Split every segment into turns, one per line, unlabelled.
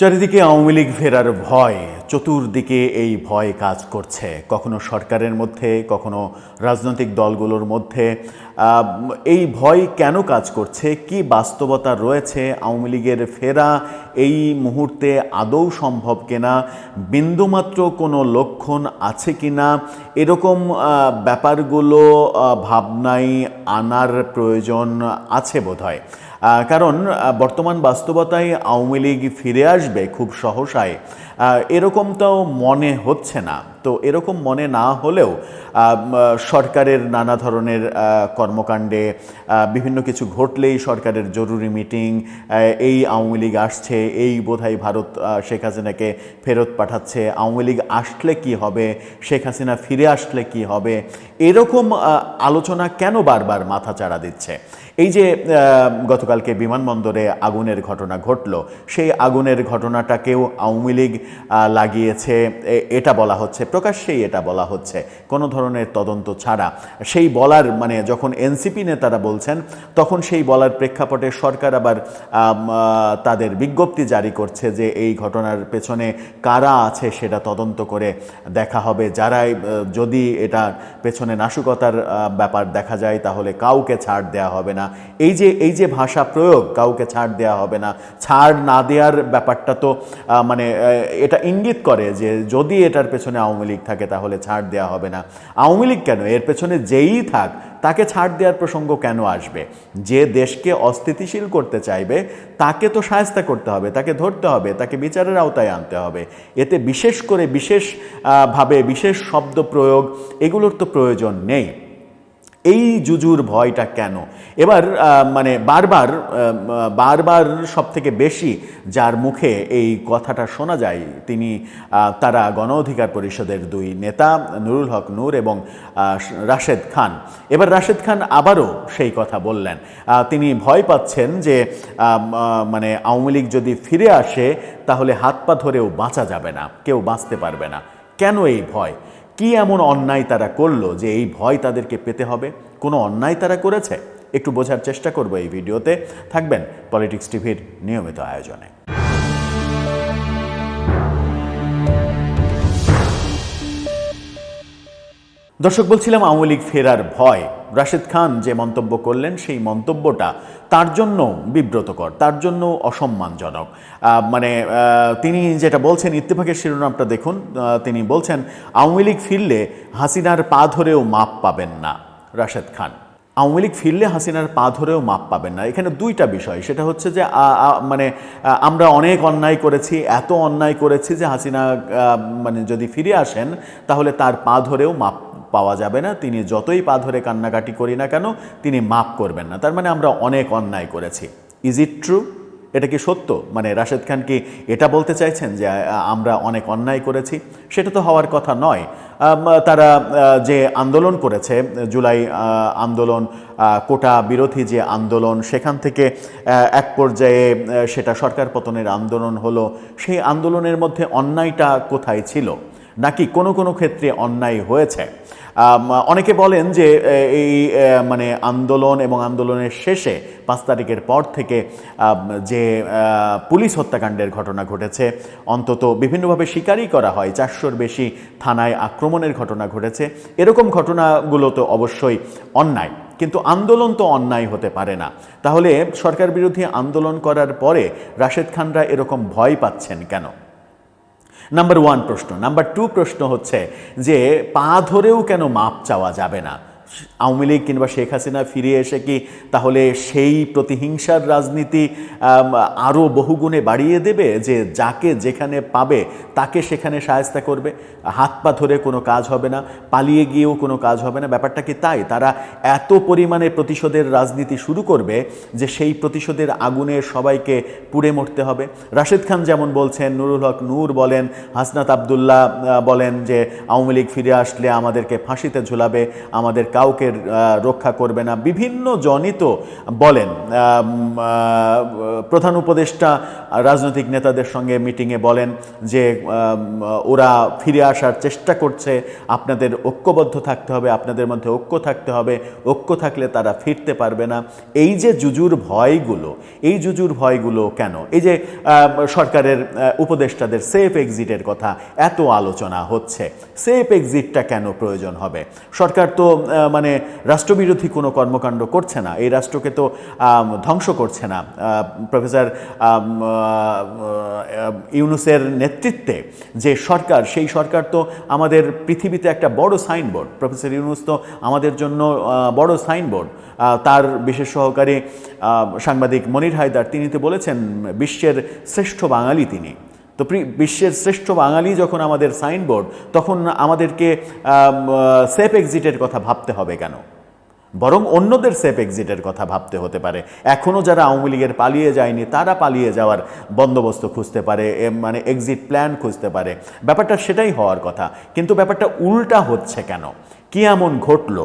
চারিদিকে আওয়ামী লীগ ফেরার ভয়, চতুর্দিকে এই ভয় কাজ করছে। কখনো সরকারের মধ্যে, কখনো রাজনৈতিক দলগুলোর মধ্যে। এই ভয় কেন কাজ করছে? কি বাস্তবতা রয়েছে আওয়ামী লীগের ফেরা? এই মুহূর্তে আদৌ সম্ভব কিনা? বিন্দুমাত্র কোনো লক্ষণ আছে কিনা? এরকম ব্যাপারগুলো ভাবনায় আনার প্রয়োজন আছে বোধহয়। কারণ বর্তমান বাস্তবতায় আওয়ামী লীগ ফিরে আসবে খুব সহসায়। এরকমটাও মনে হচ্ছে না। তো এরকম মনে না হলেও সরকারের নানা ধরনের কর্মকাণ্ডে বিভিন্ন কিছু ঘটলেই সরকারের জরুরি মিটিং এই আওয়ামী লীগ আসছে, এই বোধহয় ভারত শেখ হাসিনাকে ফেরত পাঠাচ্ছে, আওয়ামী লীগ আসলে কি হবে, শেখ হাসিনা ফিরে আসলে কি হবে, এরকম আলোচনা কেন বারবার মাথা চাড়া দিচ্ছে? এই যে গতকালকে বিমানবন্দরে আগুনের ঘটনা ঘটল, সেই আগুনের ঘটনাটাকেও আওয়ামী লীগ লাগিয়েছে। এটা বলা হচ্ছে, প্রকাশ্যেই এটা বলা হচ্ছে। কোনো ধরনের তদন্ত ছাড়া। সেই বলার মানে যখন এনসিপি নেতারা বলছেন, তখন সেই বলার প্রেক্ষাপটে সরকার আবার তাদের বিজ্ঞপ্তি জারি করছে যে এই ঘটনার পেছনে কারা আছে সেটা তদন্ত করে দেখা হবে। যারাই যদি এটার পেছনে নাশকতার ব্যাপার দেখা যায়, তাহলে কাউকে ছাড় দেওয়া হবে না। এই যে এই যে ভাষা প্রয়োগ, কাউকে ছাড় দেওয়া হবে না। ছাড় না দেওয়ার ব্যাপারটা তো মানে এটা ইঙ্গিত করে যে যদি এটার পেছনে আওয়ামী লীগ থাকে তাহলে ছাড় দেওয়া হবে না। আওয়ামী লীগ কেন? এর পেছনে যেই থাক, তাকে ছাড় দেওয়ার প্রসঙ্গ কেন আসবে? যে দেশকে অস্থিতিশীল করতে চাইবে, তাকে তো সায়স্তা করতে হবে, তাকে ধরতে হবে, তাকে বিচারের আওতায় আনতে হবে। এতে বিশেষ করে বিশেষ ভাবে বিশেষ শব্দ প্রয়োগ, এগুলোর তো প্রয়োজন নেই। এই জুজুর ভয়টা কেন? এবার মানে বারবার বারবার সব থেকে বেশি যার মুখে এই কথাটা শোনা যায়, তিনি তারা গণ অধিকার পরিষদের দুই নেতা, নুরুল হক নূর এবং রাশেদ খান। এবার রাশেদ খান আবারও সেই কথা বললেন। তিনি ভয় পাচ্ছেন যে মানে আওয়ামী লীগ যদি ফিরে আসে, তাহলে হাত পা ধরেও বাঁচা যাবে না, কেউ বাঁচতে পারবে না। কেন এই ভয়? কি এমন অন্যায় তারা করল যে এই ভয় তাদেরকে পেতে হবে? কোনো অন্যায় তারা করেছে? একটু বোঝার চেষ্টা করব এই ভিডিওতে। থাকবেন পলিটিক্স টিভির নিয়মিত আয়োজনে। দর্শক, বলছিলাম আওয়ামী লীগ ফেরার ভয়। রাশেদ খান যে মন্তব্য করলেন, সেই মন্তব্যটা তার জন্য বিব্রতকর, তার জন্য অসম্মানজনক। মানে তিনি যেটা বলছেন, ইত্তেফাকের শিরোনামটা দেখুন তিনি বলছেন, আওয়ামী লীগ ফিরলে হাসিনার পা ধরেও মাপ পাবেন না। রাশেদ খান, আওয়ামী লীগ ফিরলে হাসিনার পা ধরেও মাপ পাবেন না। এখানে দুইটা বিষয়, সেটা হচ্ছে যে মানে আমরা অনেক অন্যায় করেছি, এত অন্যায় করেছি যে হাসিনা মানে যদি ফিরে আসেন, তাহলে তার পা ধরেও মাপ পাওয়া যাবে না। তিনি যতই পা ধরে কান্নাকাটি করি না কেন, তিনি মাপ করবেন না। তার মানে আমরা অনেক অন্যায় করেছি। ইজ ইট ট্রু এটা কি সত্য? মানে রাশেদ খান কি এটা বলতে চাইছেন যে আমরা অনেক অন্যায় করেছি? সেটা তো হওয়ার কথা নয়। তারা যে আন্দোলন করেছে, জুলাই আন্দোলন কোটা বিরোধী যে আন্দোলন, সেখান থেকে এক পর্যায়ে সেটা সরকার পতনের আন্দোলন হলো। সেই আন্দোলনের মধ্যে অন্যায়টা কোথায় ছিল? নাকি কোনো কোনো ক্ষেত্রে অন্যায় হয়েছে? অনেকে বলেন যে এই মানে আন্দোলন এবং আন্দোলনের শেষে পাঁচ তারিখের পর থেকে যে পুলিশ হত্যাকাণ্ডের ঘটনা ঘটেছে, অন্তত বিভিন্নভাবে স্বীকারই করা হয়। চারশোর বেশি থানায় আক্রমণের ঘটনা ঘটেছে। এরকম ঘটনাগুলো তো অবশ্যই অন্যায়। কিন্তু আন্দোলন তো অন্যায় হতে পারে না। তাহলে সরকার বিরোধী আন্দোলন করার পরে রাশেদ খানরা এরকম ভয় পাচ্ছেন কেন? নাম্বার ওয়ান প্রশ্ন। নাম্বার টু প্রশ্ন হচ্ছে যে পা ধরেও কেন মাপ চাওয়া যাবে না? আওয়ামী লীগ কিংবা শেখ হাসিনা ফিরে এসে কি তাহলে সেই প্রতিহিংসার রাজনীতি আরও বহুগুণে বাড়িয়ে দেবে যে যাকে যেখানে পাবে তাকে সেখানে সায়স্তা করবে? হাত পা ধরে কোনো কাজ হবে না, পালিয়ে গিয়েও কোনো কাজ হবে না। ব্যাপারটা কি তাই? তারা এত পরিমাণে প্রতিশোধের রাজনীতি শুরু করবে যে সেই প্রতিশোধের আগুনে সবাইকে পুড়ে মরতে হবে। রাশেদ খান যেমন বলছেন, নুরুল হক নূর বলেন, হাসনাত আবদুল্লাহ বলেন যে আওয়ামী লীগ ফিরে আসলে আমাদেরকে ফাঁসিতে ঝুলাবে, আমাদের কাউকে রক্ষা করবে না। বিভিন্ন জনই তো বলেন প্রধান উপদেষ্টা রাজনৈতিক নেতাদের সঙ্গে মিটিংয়ে বলেন যে ওরা ফিরে আসার চেষ্টা করছে। আপনাদের ঐক্যবদ্ধ থাকতে হবে, আপনাদের মধ্যে ঐক্য থাকতে হবে। ঐক্য থাকলে তারা ফিরতে পারবে না। এই যে জুজুর ভয়গুলো, এই জুজুর ভয়গুলো কেন? এই যে সরকারের উপদেষ্টাদের সেফ এক্সিটের কথা এত আলোচনা হচ্ছে। সেফ এক্সিটটা কেন প্রয়োজন হবে? সরকার তো মানে রাষ্ট্রবিরোধী কোনো কর্মকাণ্ড করছে না। এই রাষ্ট্রকে তো ধ্বংস করছে না। প্রফেসর ইউনুসের নেতৃত্বে যে সরকার, সেই সরকার তো আমাদের পৃথিবীতে একটা বড় সাইনবোর্ড। প্রফেসর ইউনুস তো আমাদের জন্য বড় সাইনবোর্ড। তার বিশেষ সহকারী সাংবাদিক মনির হায়দার, তিনি তো বলেছেন, বিশ্বের শ্রেষ্ঠ বাঙালি তিনি। তো বিশ্বের শ্রেষ্ঠ বাঙালি যখন আমাদের সাইনবোর্ড, তখন আমাদেরকে সেফ এক্সিটের কথা ভাবতে হবে কেন? বরং অন্যদের সেফ এক্সিটের কথা ভাবতে হতে পারে। এখনও যারা আওয়ামী লীগের পালিয়ে যায়নি, তারা পালিয়ে যাওয়ার বন্দোবস্ত খুঁজতে পারে মানে এক্সিট প্ল্যান খুঁজতে পারে। ব্যাপারটা সেটাই হওয়ার কথা। কিন্তু ব্যাপারটা উল্টা হচ্ছে কেন? কি এমন ঘটলো?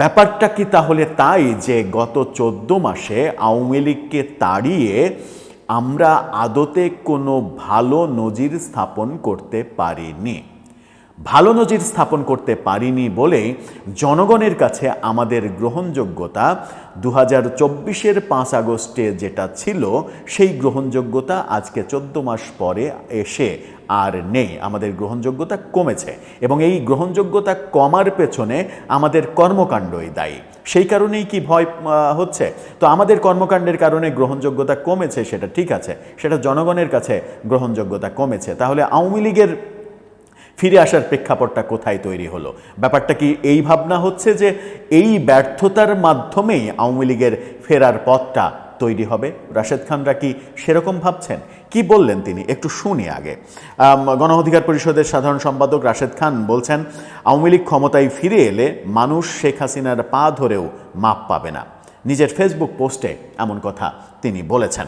ব্যাপারটা কি তাহলে তাই যে গত চোদ্দ মাসে আওয়ামী লীগকে তাড়িয়ে আমরা আদতে কোনো ভালো নজির স্থাপন করতে পারিনি। ভালো নজির স্থাপন করতে পারিনি বলে জনগণের কাছে আমাদের গ্রহণযোগ্যতা দু হাজার চব্বিশের পাঁচ আগস্টে যেটা ছিল, সেই গ্রহণযোগ্যতা আজকে চোদ্দ মাস পরে এসে আর নেই। আমাদের গ্রহণযোগ্যতা কমেছে এবং এই গ্রহণযোগ্যতা কমার পেছনে আমাদের কর্মকাণ্ডই দায়ী। সেই কারণেই কি ভয় হচ্ছে? তো আমাদের কর্মকাণ্ডের কারণে গ্রহণযোগ্যতা কমেছে, সেটা ঠিক আছে। সেটা জনগণের কাছে গ্রহণযোগ্যতা কমেছে। তাহলে আওয়ামী লীগের ফিরে আসার প্রেক্ষাপটটা কোথায় তৈরি হলো? ব্যাপারটা কি এই ভাবনা হচ্ছে যে এই ব্যর্থতার মাধ্যমেই আওয়ামী লীগের ফেরার পথটা তৈরি হবে? রাশেদ খানরা কি সেরকম ভাবছেন? কি বললেন তিনি? একটু শুনি আগে। আম, গণ অধিকার পরিষদের সাধারণ সম্পাদক রাশেদ খান বলছেন আওয়ামী লীগ ক্ষমতায় ফিরে এলে মানুষ শেখ হাসিনার পা ধরেও মাপ পাবে না। নিজের ফেসবুক পোস্টে এমন কথা তিনি বলেছেন।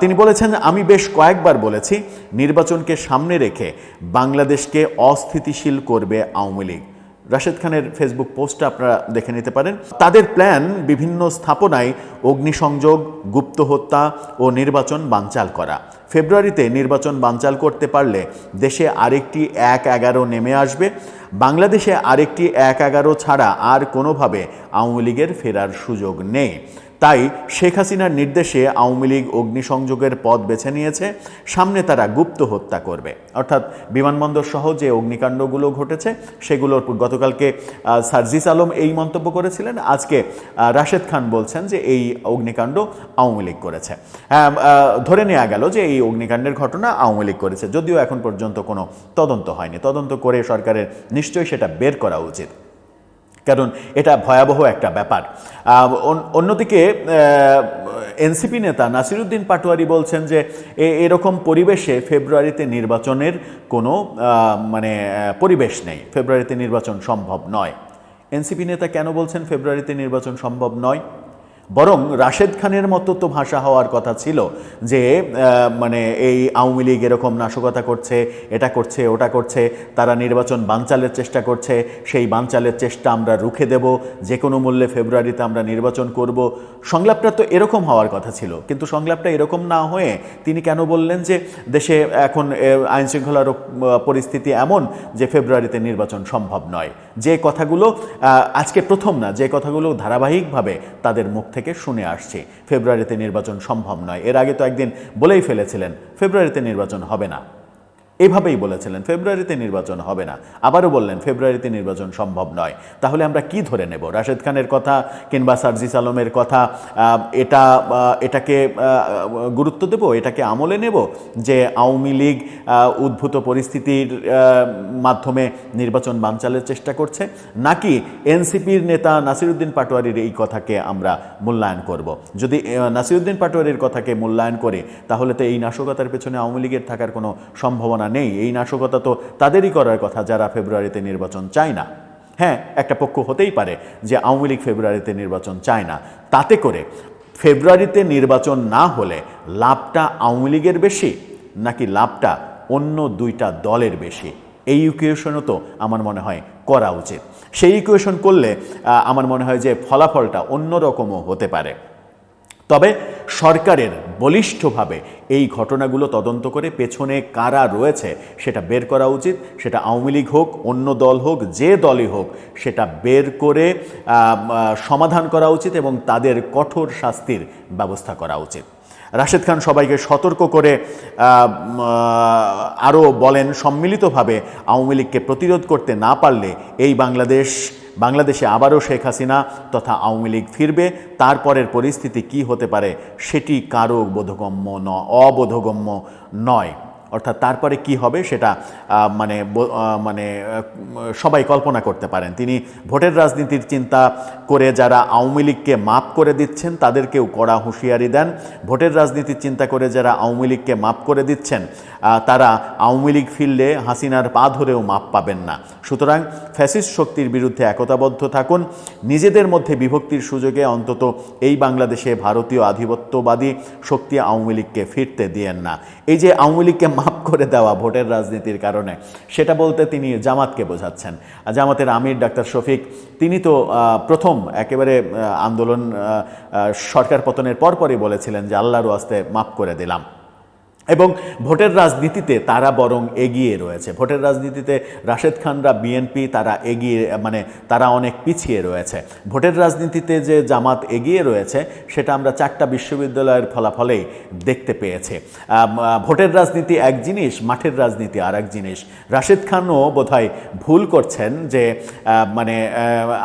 তিনি বলেছেন, আমি বেশ কয়েকবার বলেছি, নির্বাচনকে সামনে রেখে বাংলাদেশকে অস্থিতিশীল করবে আওয়ামী লীগ। রাশেদ খানের ফেসবুক পোস্টটা আপনারা দেখে নিতে পারেন। তাদের প্ল্যান বিভিন্ন স্থাপনায় অগ্নিসংযোগ, গুপ্ত হত্যা ও নির্বাচন বানচাল করা। ফেব্রুয়ারিতে নির্বাচন বানচাল করতে পারলে দেশে আরেকটি এক এগারো নেমে আসবে। বাংলাদেশে আরেকটি এক এগারো ছাড়া আর কোনোভাবে আওয়ামী লীগের ফেরার সুযোগ নেই। তাই শেখ হাসিনার নির্দেশে আওয়ামী লীগ অগ্নিসংযোগের পথ বেছে নিয়েছে সামনে তারা গুপ্ত হত্যা করবে। অর্থাৎ বিমানবন্দর সহ যে অগ্নিকাণ্ডগুলো ঘটেছে সেগুলোর গতকালকে সার্জিস আলম এই মন্তব্য করেছিলেন। আজকে রাশেদ খান বলছেন যে এই অগ্নিকাণ্ড আওয়ামী লীগ করেছে। হ্যাঁ, ধরে নেওয়া গেল যে এই অগ্নিকাণ্ডের ঘটনা আওয়ামী লীগ করেছে। যদিও এখন পর্যন্ত কোনো তদন্ত হয়নি। তদন্ত করে সরকারের নিশ্চয়ই সেটা বের করা উচিত। কারণ এটা ভয়াবহ একটা ব্যাপার। অন্যদিকে এনসিপি নেতা নাসিরুদ্দিন পাটোয়ারি বলছেন যে এরকম পরিবেশে ফেব্রুয়ারিতে নির্বাচনের কোনো মানে পরিবেশ নেই। ফেব্রুয়ারিতে নির্বাচন সম্ভব নয়। এনসিপি নেতা কেন বলছেন ফেব্রুয়ারিতে নির্বাচন সম্ভব নয়? বরং রাশেদ খানের মতো তো ভাষা হওয়ার কথা ছিল যে মানে এই আওয়ামী লীগ এরকম নাশকতা করছে, এটা করছে, ওটা করছে, তারা নির্বাচন বানচালের চেষ্টা করছে, সেই বানচালের চেষ্টা আমরা রুখে দেব, যে কোনো মূল্যে ফেব্রুয়ারিতে আমরা নির্বাচন করব। সংলাপটা তো এরকম হওয়ার কথা ছিল, কিন্তু সংলাপটা এরকম না হয়ে তিনি কেন বললেন যে, দেশে এখন আইন শৃঙ্খলার পরিস্থিতি এমন যে ফেব্রুয়ারিতে নির্বাচন সম্ভব নয়। যে কথাগুলো আজকে প্রথম না, যে কথাগুলো ধারাবাহিকভাবে তাদের মুখ শুনে আসছি। ফেব্রুয়ারিতে নির্বাচন সম্ভব নয়। এর আগে তো একদিন বলেই ফেলেছিলেন, ফেব্রুয়ারিতে নির্বাচন হবে না। এভাবেই বলেছিলেন, ফেব্রুয়ারিতে নির্বাচন হবে না। আবারও বললেন, ফেব্রুয়ারিতে নির্বাচন সম্ভব নয়। তাহলে আমরা কি ধরে নেব? রাশেদ খানের কথা কিংবা সার্জিস আলমের কথা এটা এটাকে গুরুত্ব দেব? এটাকে আমলে নেব? যে আওয়ামী লীগ উদ্ভূত পরিস্থিতির মাধ্যমে নির্বাচন বানচালের চেষ্টা করছে? নাকি এনসিপির নেতা নাসিরুদ্দিন পাটোয়ারির এই কথাকে আমরা মূল্যায়ন করব? যদি নাসিরুদ্দিন পাটোয়ারির কথাকে মূল্যায়ন করে, তাহলে তো এই নাশকতার পেছনে আওয়ামী লীগের থাকার কোনো সম্ভাবনা নেই, এই নাশকতা তো তাদেরই করার কথা যারা ফেব্রুয়ারিতে নির্বাচন চায় না। হ্যাঁ একটা পক্ষ হতেই পারে যে আওয়ামী লীগ ফেব্রুয়ারিতে নির্বাচন চায় না। তাতে করে ফেব্রুয়ারিতে নির্বাচন না হলে লাভটা আওয়ামী লীগের বেশি নাকি লাভটা অন্য দুইটা দলের বেশি? এই ইকুয়েশনও তো আমার মনে হয় করা উচিত। সেই ইকুয়েশন করলে আমার মনে হয় যে ফলাফলটা অন্যরকমও হতে পারে। তবে সরকারের বলিষ্ঠভাবে এই ঘটনাগুলো তদন্ত করে পেছনে কারা রয়েছে সেটা বের করা উচিত, সেটা আওয়ামী লীগ হোক, অন্য দল হোক, যে দলই হোক, সেটা বের করে সমাধান করা উচিত এবং তাদের কঠোর শাস্তির ব্যবস্থা করা উচিত। রাশেদ খান সবাইকে সতর্ক করে আরও বলেন, সম্মিলিতভাবে আওয়ামী লীগকে প্রতিরোধ করতে না পারলে এই বাংলাদেশ, বাংলাদেশে আবারও শেখ হাসিনা তথা আওয়ামী লীগ ফিরবে। তারপরের পরিস্থিতি কি হতে পারে সেটি কারও বোধগম্য ন, অবোধগম্য নয়। অর্থাৎ তারপরে কি হবে সেটা মানে মানে সবাই কল্পনা করতে পারেন। তিনি ভোটের রাজনীতির চিন্তা করে যারা আওয়ামী লীগকে মাপ করে দিচ্ছেন, তাদেরকেও কড়া হুঁশিয়ারি দেন। ভোটের রাজনীতির চিন্তা করে যারা আওয়ামী লীগকে মাপ করে দিচ্ছেন তারা আওয়ামী লীগ ফিরলে হাসিনার পা ধরেও মাপ পাবেন না। সুতরাং ফ্যাসিস্ট শক্তির বিরুদ্ধে একতাবদ্ধ থাকুন। নিজেদের মধ্যে বিভক্তির সুযোগে অন্তত এই বাংলাদেশে ভারতীয় আধিপত্যবাদী শক্তি আওয়ামী লীগকে ফিরতে দিয়েন না। এই যে আওয়ামী লীগকে মাফ করে দেওয়া ভোটের রাজনীতির কারণে। সেটা বলতে তিনি জামাতকে বোঝাচ্ছেন। জামাতের আমির ডাক্তার শফিক, তিনি তো প্রথম একেবারে আন্দোলন সরকার পতনের পরপরই বলেছিলেন যে আল্লাহর আস্তে মাফ করে দিলাম। এবং ভোটের রাজনীতিতে তারা বরং এগিয়ে রয়েছে। ভোটের রাজনীতিতে রাশেদ খানরা বিএনপি তারা এগিয়ে মানে তারা অনেক পিছিয়ে রয়েছে। ভোটের রাজনীতিতে যে জামাত এগিয়ে রয়েছে, সেটা আমরা চারটা বিশ্ববিদ্যালয়ের ফলাফলেই দেখতে পেয়েছে। ভোটের রাজনীতি এক জিনিস, মাঠের রাজনীতি আর এক জিনিস। রাশেদ খানও বোধহয় ভুল করছেন যে মানে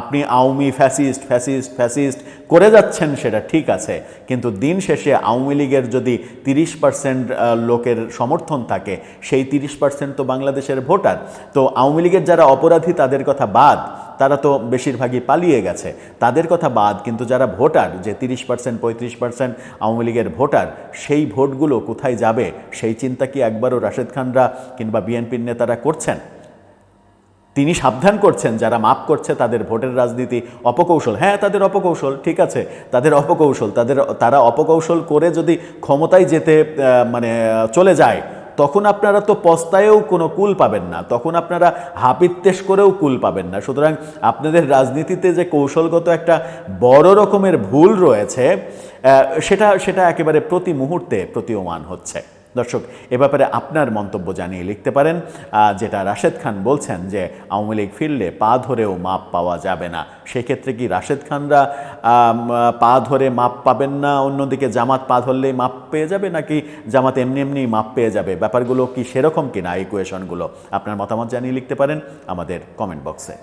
আপনি আওয়ামী ফ্যাসিস্ট ফ্যাসিস্ট ফ্যাসিস্ট করে যাচ্ছেন সেটা ঠিক আছে, কিন্তু দিন শেষে আওয়ামী লীগের যদি তিরিশ পার্সেন্ট লোকের সমর্থন থাকে, সেই তিরিশ পার্সেন্ট তো বাংলাদেশের ভোটার। তো আওয়ামী লীগের যারা অপরাধী, তাদের কথা বাদ। তারা তো বেশিরভাগই পালিয়ে গেছে। তাদের কথা বাদ, কিন্তু যারা ভোটার, যে তিরিশ পার্সেন্ট পঁয়ত্রিশ পার্সেন্ট আওয়ামী লীগের ভোটার, সেই ভোটগুলো কোথায় যাবে? সেই চিন্তা কি একবারও রাশেদ খানরা কিংবা বিএনপির নেতারা করছেন? তিনি সাবধান করছেন, যারা মাপ করছে তাদের ভোটের রাজনীতি অপকৌশল। হ্যাঁ তাদের অপকৌশল, ঠিক আছে, তাদের অপকৌশল, তাদের, তারা অপকৌশল করে যদি ক্ষমতায় যেতে মানে চলে যায়, তখন আপনারা তো পস্তায়েও কোনো কুল পাবেন না, তখন আপনারা হাপিত্তেশ করেও কুল পাবেন না। সুতরাং আপনাদের রাজনীতিতে যে কৌশলগত একটা বড় রকমের ভুল রয়েছে সেটা সেটা একেবারে প্রতি মুহূর্তে প্রতীয়মান হচ্ছে। দর্শক, এ ব্যাপারে আপনার মন্তব্য জানিয়ে লিখতে পারেন যেটা রাশেদ খান বলছেন যে, আওয়ামী লীগ ফিরলে পা ধরেও মাপ পাওয়া যাবে না। সেক্ষেত্রে কি রাশেদ খানরা পা ধরে মাপ পাবেন না, অন্যদিকে জামাত পা ধরলেই মাপ পেয়ে যাবে, নাকি জামাত এমনি এমনি মাপ পেয়ে যাবে? ব্যাপারগুলো কি সেরকম কিনা, এই কোয়েশনগুলো আপনার মতামত জানিয়ে লিখতে পারেন আমাদের কমেন্ট বক্সে